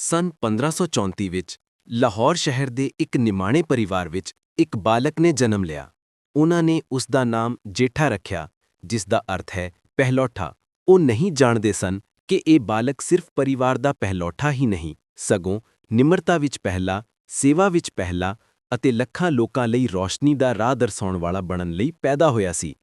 ਸਨ 1534 ਵਿੱਚ ਲਾਹੌਰ ਸ਼ਹਿਰ ਦੇ ਇੱਕ ਨਿਮਾਣੇ ਪਰਿਵਾਰ ਵਿੱਚ ਇੱਕ ਬਾਲਕ ਨੇ ਜਨਮ ਲਿਆ। ਉਹਨਾਂ ਨੇ ਉਸ ਦਾ ਨਾਮ ਜੇਠਾ ਰੱਖਿਆ, ਜਿਸ ਦਾ ਅਰਥ ਹੈ ਪਹਿਲੌਠਾ। ਉਹ ਨਹੀਂ ਜਾਣਦੇ ਸਨ ਕਿ ਇਹ ਬਾਲਕ ਸਿਰਫ ਪਰਿਵਾਰ ਦਾ ਪਹਿਲੌਠਾ ਹੀ ਨਹੀਂ, ਸਗੋਂ ਨਿਮਰਤਾ ਵਿੱਚ ਪਹਿਲਾ, ਸੇਵਾ ਵਿੱਚ ਪਹਿਲਾ ਅਤੇ ਲੱਖਾਂ ਲੋਕਾਂ ਲਈ ਰੋਸ਼ਨੀ ਦਾ ਰਾਹ ਦਰਸਾਉਣ ਵਾਲਾ ਬਣਨ ਲਈ ਪੈਦਾ ਹੋਇਆ ਸੀ।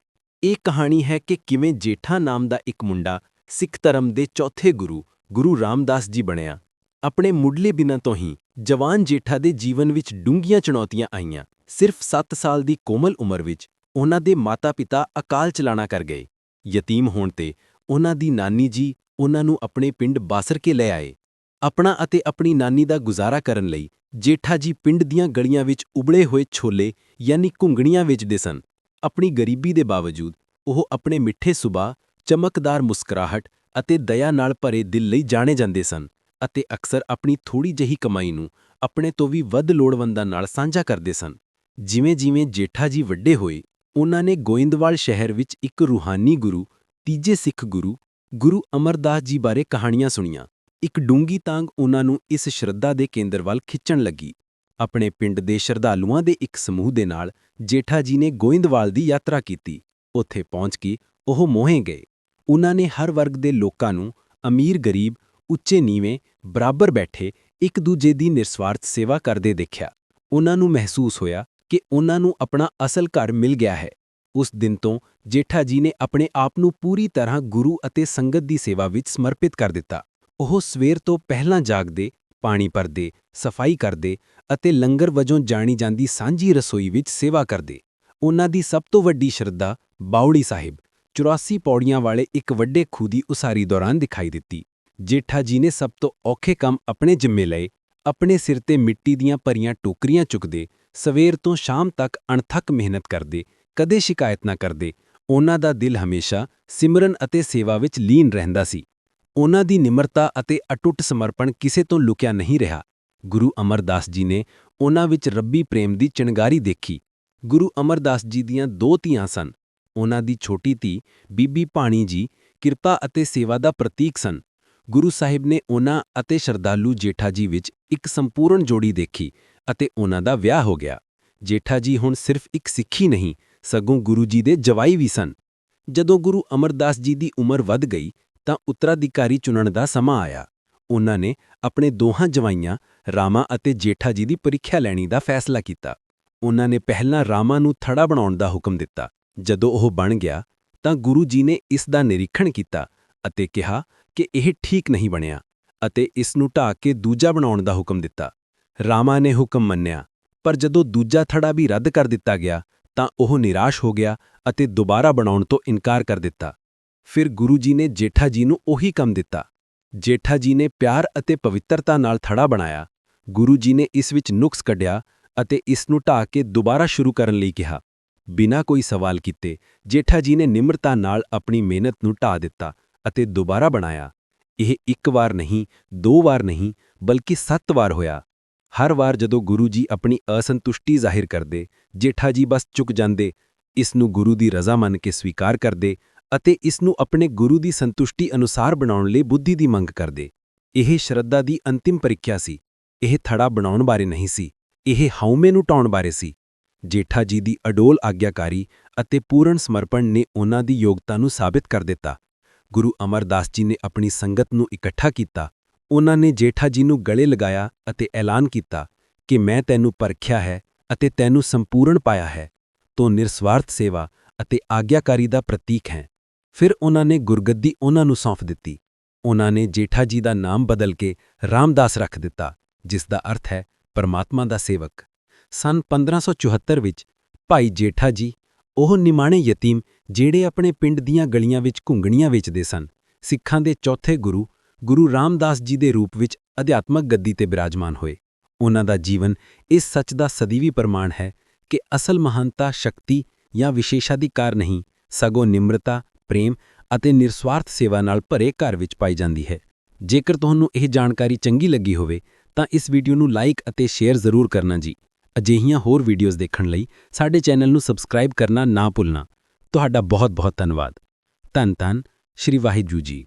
ਇਹ ਕਹਾਣੀ ਹੈ ਕਿ ਕਿਵੇਂ ਜੇਠਾ ਨਾਮ ਦਾ ਇੱਕ ਮੁੰਡਾ ਸਿੱਖ ਧਰਮ ਦੇ ਚੌਥੇ ਗੁਰੂ ਗੁਰੂ ਰਾਮਦਾਸ ਜੀ ਬਣਿਆ। ਆਪਣੇ ਮੁੱਢਲੇ ਬਿਨਾਂ ਤੋਂ ਹੀ ਜਵਾਨ ਜੇਠਾ ਦੇ ਜੀਵਨ ਵਿੱਚ ਡੂੰਘੀਆਂ ਚੁਣੌਤੀਆਂ ਆਈਆਂ। ਸਿਰਫ 7 ਸਾਲ ਦੀ ਕੋਮਲ ਉਮਰ ਵਿੱਚ ਉਹਨਾਂ ਦੇ ਮਾਤਾ-ਪਿਤਾ ਅਕਾਲ ਚਲਾਣਾ ਕਰ ਗਏ। ਯਤੀਮ ਹੋਣ ਤੇ ਉਹਨਾਂ ਦੀ ਨਾਨੀ ਜੀ ਉਹਨਾਂ ਨੂੰ ਆਪਣੇ ਪਿੰਡ ਬਾਸਰ ਕੇ ਲੈ ਆਏ। ਆਪਣਾ ਅਤੇ ਆਪਣੀ ਨਾਨੀ ਦਾ ਗੁਜ਼ਾਰਾ ਕਰਨ ਲਈ ਜੇਠਾ ਜੀ ਪਿੰਡ ਦੀਆਂ ਗਲੀਆਂ ਵਿੱਚ ਉਬਲੇ ਹੋਏ ਛੋਲੇ ਯਾਨੀ ਘੁੰਗਣੀਆਂ ਵੇਚਦੇ ਸਨ। ਆਪਣੀ ਗਰੀਬੀ ਦੇ ਬਾਵਜੂਦ ਉਹ ਆਪਣੇ ਮਿੱਠੇ ਸੁਭਾਅ, ਚਮਕਦਾਰ ਮੁਸਕਰਾਹਟ ਅਤੇ ਦਇਆ ਨਾਲ ਭਰੇ ਦਿਲ ਲਈ ਜਾਣੇ ਜਾਂਦੇ ਸਨ। ਅਤੇ ਅਕਸਰ ਆਪਣੀ ਥੋੜੀ ਜਿਹੀ ਕਮਾਈ ਨੂੰ ਆਪਣੇ ਤੋਂ ਵੀ ਵੱਧ ਲੋੜਵੰਦਾਂ ਨਾਲ ਸਾਂਝਾ ਕਰਦੇ ਸਨ। ਜਿਵੇਂ-ਜਿਵੇਂ ਜੇਠਾ ਜੀ ਵੱਡੇ ਹੋਏ, ਉਹਨਾਂ ਨੇ ਗੋਇੰਦਵਾਲ ਸ਼ਹਿਰ ਵਿੱਚ ਇੱਕ ਰੂਹਾਨੀ ਗੁਰੂ, ਤੀਜੇ ਸਿੱਖ ਗੁਰੂ ਗੁਰੂ ਅਮਰਦਾਸ ਜੀ ਬਾਰੇ ਕਹਾਣੀਆਂ ਸੁਣੀਆਂ। ਇੱਕ ਡੂੰਗੀ ਤਾਂਗ ਉਹਨਾਂ ਨੂੰ ਇਸ ਸ਼ਰਧਾ ਦੇ ਕੇਂਦਰ ਵੱਲ ਖਿੱਚਣ ਲੱਗੀ। ਆਪਣੇ ਪਿੰਡ ਦੇ ਸ਼ਰਧਾਲੂਆਂ ਦੇ ਇੱਕ ਸਮੂਹ ਦੇ ਨਾਲ ਜੇਠਾ ਜੀ ਨੇ ਗੋਇੰਦਵਾਲ ਦੀ ਯਾਤਰਾ ਕੀਤੀ। ਉੱਥੇ ਪਹੁੰਚ ਕੇ ਉਹ ਮੋਹੇ ਗਏ। ਉਹਨਾਂ ਨੇ ਹਰ ਵਰਗ ਦੇ ਲੋਕਾਂ ਨੂੰ ਅਮੀਰ ਗਰੀਬ ਉੱਚੇ ਨੀਵੇਂ, ਬਰਾਬਰ ਬੈਠੇ, ਇੱਕ ਦੂਜੇ ਦੀ ਨਿਰਸਵਾਰਥ ਸੇਵਾ ਕਰਦੇ ਦੇਖਿਆ। ਉਹਨਾਂ ਨੂੰ ਮਹਿਸੂਸ ਹੋਇਆ ਕਿ ਉਹਨਾਂ ਨੂੰ ਆਪਣਾ ਅਸਲ ਘਰ ਮਿਲ ਗਿਆ ਹੈ। ਉਸ ਦਿਨ ਤੋਂ ਜੇਠਾ ਜੀ ਨੇ ਆਪਣੇ ਆਪ ਨੂੰ ਪੂਰੀ ਤਰ੍ਹਾਂ ਗੁਰੂ ਅਤੇ ਸੰਗਤ ਦੀ ਸੇਵਾ ਵਿੱਚ ਸਮਰਪਿਤ ਕਰ ਦਿੱਤਾ। ਉਹ ਸਵੇਰ ਤੋਂ ਪਹਿਲਾਂ ਜਾਗਦੇ, ਪਾਣੀ ਭਰਦੇ, ਸਫ਼ਾਈ ਕਰਦੇ ਅਤੇ ਲੰਗਰ ਵਜੋਂ ਜਾਣੀ ਜਾਂਦੀ ਸਾਂਝੀ ਰਸੋਈ ਵਿੱਚ ਸੇਵਾ ਕਰਦੇ। ਉਹਨਾਂ ਦੀ ਸਭ ਤੋਂ ਵੱਡੀ ਸ਼ਰਧਾ ਬਾਉੜੀ ਸਾਹਿਬ 84 ਪੌੜੀਆਂ ਵਾਲੇ ਇੱਕ ਵੱਡੇ ਖੂਹ ਦੀ ਉਸਾਰੀ ਦੌਰਾਨ ਦਿਖਾਈ ਦਿੱਤੀ। ਜੇਠਾ ਜੀ ਨੇ ਸਭ ਤੋਂ ਔਖੇ ਕੰਮ ਆਪਣੇ ਜਿੰਮੇ ਲਏ, ਆਪਣੇ ਸਿਰ ਤੇ ਮਿੱਟੀ ਦੀਆਂ ਭਰੀਆਂ ਟੋਕਰੀਆਂ ਚੁੱਕਦੇ, ਸਵੇਰ ਤੋਂ ਸ਼ਾਮ ਤੱਕ ਅਣਥੱਕ ਮਿਹਨਤ ਕਰਦੇ, ਕਦੇ ਸ਼ਿਕਾਇਤ ਨਾ ਕਰਦੇ, ਉਹਨਾਂ ਦਾ ਦਿਲ ਹਮੇਸ਼ਾ ਸਿਮਰਨ ਅਤੇ ਸੇਵਾ ਵਿੱਚ ਲੀਨ ਰਹਿੰਦਾ ਸੀ। ਉਹਨਾਂ ਦੀ ਨਿਮਰਤਾ ਅਤੇ ਅਟੁੱਟ ਸਮਰਪਣ ਕਿਸੇ ਤੋਂ ਲੁਕਿਆ ਨਹੀਂ ਰਿਹਾ। ਗੁਰੂ ਅਮਰਦਾਸ ਜੀ ਨੇ ਉਹਨਾਂ ਵਿੱਚ ਰੱਬੀ ਪ੍ਰੇਮ ਦੀ ਚਿੰਗਾਰੀ ਦੇਖੀ। ਗੁਰੂ ਅਮਰਦਾਸ ਜੀ ਦੀਆਂ ਦੋ ਧੀਆਂ ਸਨ। ਉਹਨਾਂ ਦੀ ਛੋਟੀ ਧੀ ਬੀਬੀ ਪਾਣੀ ਜੀ ਕਿਰਪਾ ਅਤੇ ਸੇਵਾ ਦਾ ਪ੍ਰਤੀਕ ਸਨ। ਗੁਰੂ ਸਾਹਿਬ ਨੇ ਉਹਨਾਂ ਅਤੇ ਸ਼ਰਧਾਲੂ ਜੇਠਾ ਜੀ ਵਿੱਚ ਇੱਕ ਸੰਪੂਰਨ ਜੋੜੀ ਦੇਖੀ ਅਤੇ ਉਹਨਾਂ ਦਾ ਵਿਆਹ ਹੋ ਗਿਆ। ਜੇਠਾ ਜੀ ਹੁਣ ਸਿਰਫ ਇੱਕ ਸਿੱਖੀ ਨਹੀਂ, ਸਗੋਂ ਗੁਰੂ ਜੀ ਦੇ ਜਵਾਈ ਵੀ ਸਨ। ਜਦੋਂ ਗੁਰੂ ਅਮਰਦਾਸ ਜੀ ਦੀ ਉਮਰ ਵੱਧ ਗਈ, ਤਾਂ ਉੱਤਰਾਧਿਕਾਰੀ ਚੁਣਨ ਦਾ ਸਮਾਂ ਆਇਆ। ਉਹਨਾਂ ਨੇ ਆਪਣੇ ਦੋਹਾਂ ਜਵਾਈਆਂ, ਰਾਮਾ ਅਤੇ ਜੇਠਾ ਜੀ ਦੀ ਪ੍ਰੀਖਿਆ ਲੈਣੀ ਦਾ ਫੈਸਲਾ ਕੀਤਾ। ਉਹਨਾਂ ਨੇ ਪਹਿਲਾਂ ਰਾਮਾ ਨੂੰ ਥੜਾ ਬਣਾਉਣ ਦਾ ਹੁਕਮ ਦਿੱਤਾ। ਜਦੋਂ ਉਹ ਬਣ ਗਿਆ, ਤਾਂ ਗੁਰੂ ਜੀ ਨੇ ਇਸ ਦਾ ਨਿਰੀਖਣ ਕੀਤਾ ਅਤੇ ਕਿਹਾ ਕਿ ਇਹ ਠੀਕ ਨਹੀਂ ਬਣਿਆ ਅਤੇ ਇਸ ਨੂੰ ਢਾਕ ਕੇ ਦੂਜਾ ਬਣਾਉਣ ਦਾ ਹੁਕਮ ਦਿੱਤਾ। ਰਾਮਾ ਨੇ ਹੁਕਮ ਮੰਨਿਆ, ਪਰ ਜਦੋਂ ਦੂਜਾ ਥੜਾ ਵੀ ਰੱਦ ਕਰ ਦਿੱਤਾ ਗਿਆ, ਤਾਂ ਉਹ ਨਿਰਾਸ਼ ਹੋ ਗਿਆ ਅਤੇ ਦੁਬਾਰਾ ਬਣਾਉਣ ਤੋਂ ਇਨਕਾਰ ਕਰ ਦਿੱਤਾ। ਫਿਰ ਗੁਰੂ ਜੀ ਨੇ ਜੇਠਾ ਜੀ ਨੂੰ ਉਹੀ ਕੰਮ ਦਿੱਤਾ। ਜੇਠਾ ਜੀ ਨੇ ਪਿਆਰ ਅਤੇ ਪਵਿੱਤਰਤਾ ਨਾਲ ਥੜਾ ਬਣਾਇਆ। ਗੁਰੂ ਜੀ ਨੇ ਇਸ ਵਿੱਚ ਨੁਕਸ ਕੱਢਿਆ ਅਤੇ ਇਸ ਨੂੰ ਢਾਕ ਕੇ ਦੁਬਾਰਾ ਸ਼ੁਰੂ ਕਰਨ ਲਈ ਕਿਹਾ। ਬਿਨਾਂ ਕੋਈ ਸਵਾਲ ਕੀਤੇ ਜੇਠਾ ਜੀ ਨੇ ਨਿਮਰਤਾ ਨਾਲ ਆਪਣੀ ਮਿਹਨਤ ਨੂੰ ਢਾ ਦਿੱਤਾ ਅਤੇ ਦੁਬਾਰਾ ਬਣਾਇਆ। ਇਹ ਇੱਕ ਵਾਰ ਨਹੀਂ, ਦੋ ਵਾਰ ਨਹੀਂ, ਬਲਕਿ ਸੱਤ ਵਾਰ ਹੋਇਆ। ਹਰ ਵਾਰ ਜਦੋਂ ਗੁਰੂ ਜੀ ਆਪਣੀ ਅਸੰਤੁਸ਼ਟੀ ਜ਼ਾਹਿਰ ਕਰਦੇ, ਜੇਠਾ ਜੀ ਬਸ ਚੁੱਕ ਜਾਂਦੇ, ਇਸ ਨੂੰ ਗੁਰੂ ਦੀ ਰਜ਼ਾ ਮੰਨ ਕੇ ਸਵੀਕਾਰ ਕਰਦੇ ਅਤੇ ਇਸ ਨੂੰ ਆਪਣੇ ਗੁਰੂ ਦੀ ਸੰਤੁਸ਼ਟੀ ਅਨੁਸਾਰ ਬਣਾਉਣ ਲਈ ਬੁੱਧੀ ਦੀ ਮੰਗ ਕਰਦੇ। ਇਹ ਸ਼ਰਧਾ ਦੀ ਅੰਤਿਮ ਪ੍ਰੀਖਿਆ ਸੀ। ਇਹ ਥੜਾ ਬਣਾਉਣ ਬਾਰੇ ਨਹੀਂ ਸੀ। ਇਹ ਹਉਮੈ ਨੂੰ ਟਾਉਣ ਬਾਰੇ ਸੀ। ਜੇਠਾ ਜੀ ਦੀ ਅਡੋਲ ਆਗਿਆਕਾਰੀ ਅਤੇ ਪੂਰਨ ਸਮਰਪਣ ਨੇ ਉਹਨਾਂ ਦੀ ਯੋਗਤਾ ਨੂੰ ਸਾਬਿਤ ਕਰ ਦਿੱਤਾ। ਗੁਰੂ ਅਮਰਦਾਸ ਜੀ ਨੇ ਆਪਣੀ ਸੰਗਤ ਨੂੰ ਇਕੱਠਾ ਕੀਤਾ, ਉਹਨਾਂ ਨੇ ਜੇਠਾ ਜੀ ਨੂੰ ਗਲੇ ਲਗਾਇਆ ਅਤੇ ਐਲਾਨ ਕੀਤਾ ਕਿ ਮੈਂ ਤੈਨੂੰ ਪਰਖਿਆ ਹੈ ਅਤੇ ਤੈਨੂੰ ਸੰਪੂਰਨ ਪਾਇਆ ਹੈ, ਤੂੰ ਨਿਰਸਵਾਰਥ ਸੇਵਾ ਅਤੇ ਆਗਿਆਕਾਰੀ ਦਾ ਪ੍ਰਤੀਕ ਹੈ। ਫਿਰ ਉਹਨਾਂ ਨੇ ਗੁਰਗੱਦੀ ਉਹਨਾਂ ਨੂੰ ਸੌਂਪ ਦਿੱਤੀ। ਉਹਨਾਂ ਨੇ ਜੇਠਾ ਜੀ ਦਾ ਨਾਮ ਬਦਲ ਕੇ ਰਾਮਦਾਸ ਰੱਖ ਦਿੱਤਾ, ਜਿਸ ਦਾ ਅਰਥ ਹੈ ਪਰਮਾਤਮਾ ਦਾ ਸੇਵਕ। ਸਨ 1574 ਵਿੱਚ ਭਾਈ ਜੇਠਾ ਜੀ ਉਹ ਨਿਮਾਣੇ ਯਤੀਮ ਜਿਹੜੇ ਆਪਣੇ ਪਿੰਡ ਦੀਆਂ ਗਲੀਆਂ ਵਿੱਚ ਘੁੰਗਣੀਆਂ ਵੇਚਦੇ ਸਨ। ਸਿੱਖਾਂ ਦੇ ਚੌਥੇ ਗੁਰੂ ਗੁਰੂ ਰਾਮਦਾਸ ਜੀ ਦੇ ਰੂਪ ਵਿੱਚ ਅਧਿਆਤਮਕ ਗੱਦੀ ਤੇ ਬਿਰਾਜਮਾਨ ਹੋਏ। ਉਹਨਾਂ ਦਾ ਜੀਵਨ ਇਸ ਸੱਚ ਦਾ ਸਦੀਵੀ ਪ੍ਰਮਾਣ ਹੈ ਕਿ ਅਸਲ ਮਹਾਨਤਾ ਸ਼ਕਤੀ ਜਾਂ ਵਿਸ਼ੇਸ਼ਾਧਿਕਾਰ ਨਹੀਂ, ਸਗੋਂ ਨਿਮਰਤਾ, ਪ੍ਰੇਮ ਅਤੇ ਨਿਰਸਵਾਰਥ ਸੇਵਾ ਨਾਲ ਭਰੇ ਘਰ ਵਿੱਚ ਪਾਈ ਜਾਂਦੀ ਹੈ। ਜੇਕਰ ਤੁਹਾਨੂੰ ਇਹ ਜਾਣਕਾਰੀ ਚੰਗੀ ਲੱਗੀ ਹੋਵੇ, ਤਾਂ ਇਸ ਵੀਡੀਓ ਨੂੰ ਲਾਈਕ ਅਤੇ ਸ਼ੇਅਰ ਜ਼ਰੂਰ ਕਰਨਾ ਜੀ। ਅਜਿਹੀਆਂ ਹੋਰ ਵੀਡੀਓਜ਼ ਦੇਖਣ ਲਈ ਸਾਡੇ ਚੈਨਲ ਨੂੰ ਸਬਸਕ੍ਰਾਈਬ ਕਰਨਾ ਨਾ ਭੁੱਲਣਾ। ਤੁਹਾਡਾ ਬਹੁਤ ਬਹੁਤ ਧੰਨਵਾਦ। ਧੰਨ ਧੰਨ ਸ਼੍ਰੀ ਵਾਹਿਗੁਰੂ ਜੀ।